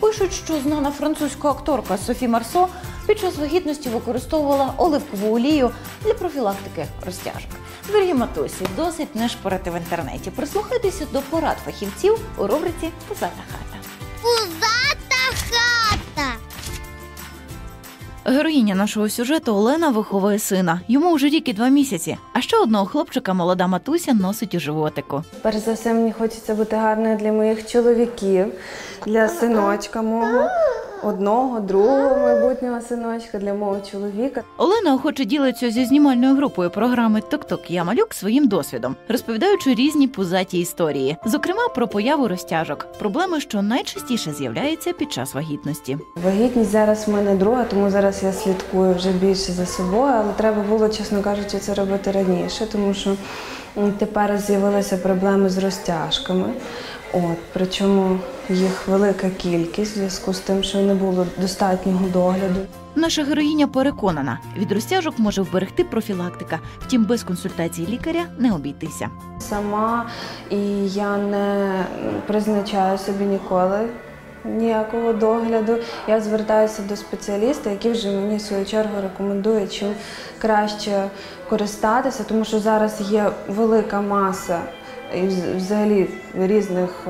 Пишуть, що знана французька акторка Софі Марсо під час вагітності використовувала оливкову олію для профілактики розтяжок. Дорогі матусі, досить не шпорити в інтернеті. Прислухайтеся до порад фахівців у рубриці Позата хата. Героїня нашого сюжету Олена виховує сина. Йому вже рік і два місяці. А ще одного хлопчика молода матуся носить у животику. Перш за все, мені хочеться бути гарною для моїх чоловіків, для синочка мого, одного, другого майбутнього синочка, для мого чоловіка. Олена охоче ділиться зі знімальною групою програми Ток-Ток Я малюк своїм досвідом, розповідаючи різні пузаті історії, зокрема про появу розтяжок, проблеми, що найчастіше з'являються під час вагітності. Вагітність зараз в мене друга, тому зараз я слідкую вже більше за собою, але треба було, чесно кажучи, це робити раніше, тому що тепер з'явилися проблеми з розтяжками. От, причому їх велика кількість в зв'язку з тим, що не було достатнього догляду. Наша героїня переконана, від розтяжок може вберегти профілактика, втім без консультації лікаря не обійтися. Сама і я не призначаю собі ніколи ніякого догляду. Я звертаюся до спеціаліста, який вже мені в свою чергу рекомендує, чим краще користатися, тому що зараз є велика маса і взагалі різних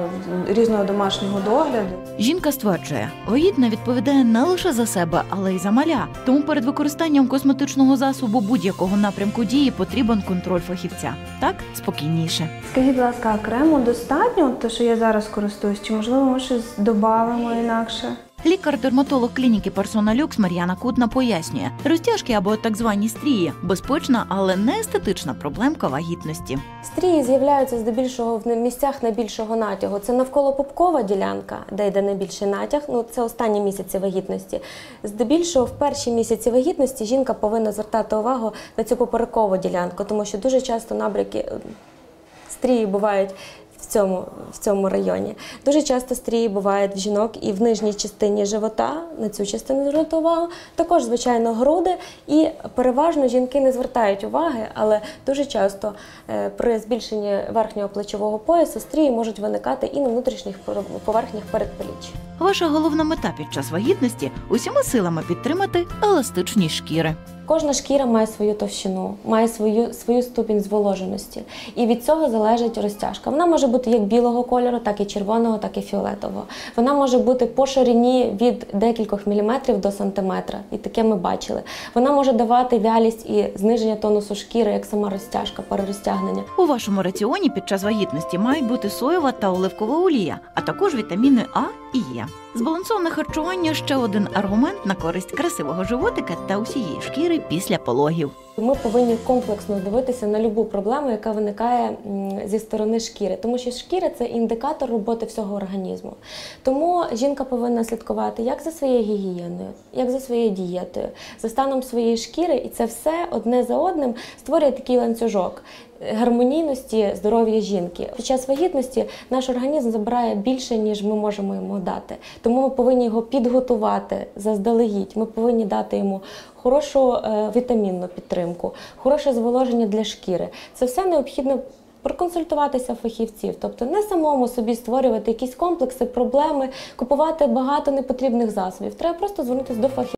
різного домашнього догляду. Жінка стверджує, вагітна відповідає не лише за себе, але й за маля. Тому перед використанням косметичного засобу будь-якого напрямку дії потрібен контроль фахівця. Так спокійніше. Скажіть, будь ласка, крему достатньо, те, що я зараз користуюсь, чи можливо ми щось додамо інакше? Лікар-дерматолог клініки Lux Мар'яна Кутна пояснює, розтяжки або так звані стрії безпечна, але не естетична проблемка вагітності. Стрії з'являються здебільшого в місцях найбільшого натягу. Це навколо пупкова ділянка, де йде найбільший натяг. Ну це останні місяці вагітності. Здебільшого в перші місяці вагітності жінка повинна звертати увагу на цю поперекову ділянку, тому що дуже часто набряки е, стрії бувають. В цьому, в цьому районі дуже часто стрії бувають в жінок і в нижній частині живота, на цю частину звернути увагу. Також, звичайно, груди. І переважно жінки не звертають уваги, але дуже часто е, при збільшенні верхнього плечового поясу стрії можуть виникати і на внутрішніх поверхнях передпліч. Ваша головна мета під час вагітності усіма силами підтримати еластичність шкіри. Кожна шкіра має свою товщину, має свою, свою ступінь зволоженості. І від цього залежить розтяжка. Вона може бути як білого кольору, так і червоного, так і фіолетового. Вона може бути по ширині від декількох міліметрів до сантиметра. І таке ми бачили. Вона може давати вялість і зниження тонусу шкіри, як сама розтяжка, перерозтягнення. У вашому раціоні під час вагітності мають бути соєва та оливкова олія, а також вітаміни А і Е. Збалансоване харчування ще один аргумент на користь красивого животика та усієї шкіри після пологів. Ми повинні комплексно дивитися на любу проблему, яка виникає зі сторони шкіри, тому що шкіра це індикатор роботи всього організму. Тому жінка повинна слідкувати як за своєю гігієною, як за своєю дієтою, за станом своєї шкіри, і це все одне за одним створює такий ланцюжок. Гармонійності здоров'я жінки під час вагітності наш організм забирає більше, ніж ми можемо йому дати. Тому ми повинні його підготувати заздалегідь. Ми повинні дати йому хорошу е, вітамінну підтримку, хороше зволоження для шкіри. Це все необхідно. Проконсультуватися фахівців, тобто не самому собі створювати якісь комплекси, проблеми, купувати багато непотрібних засобів. Треба просто звернутися до фахівців.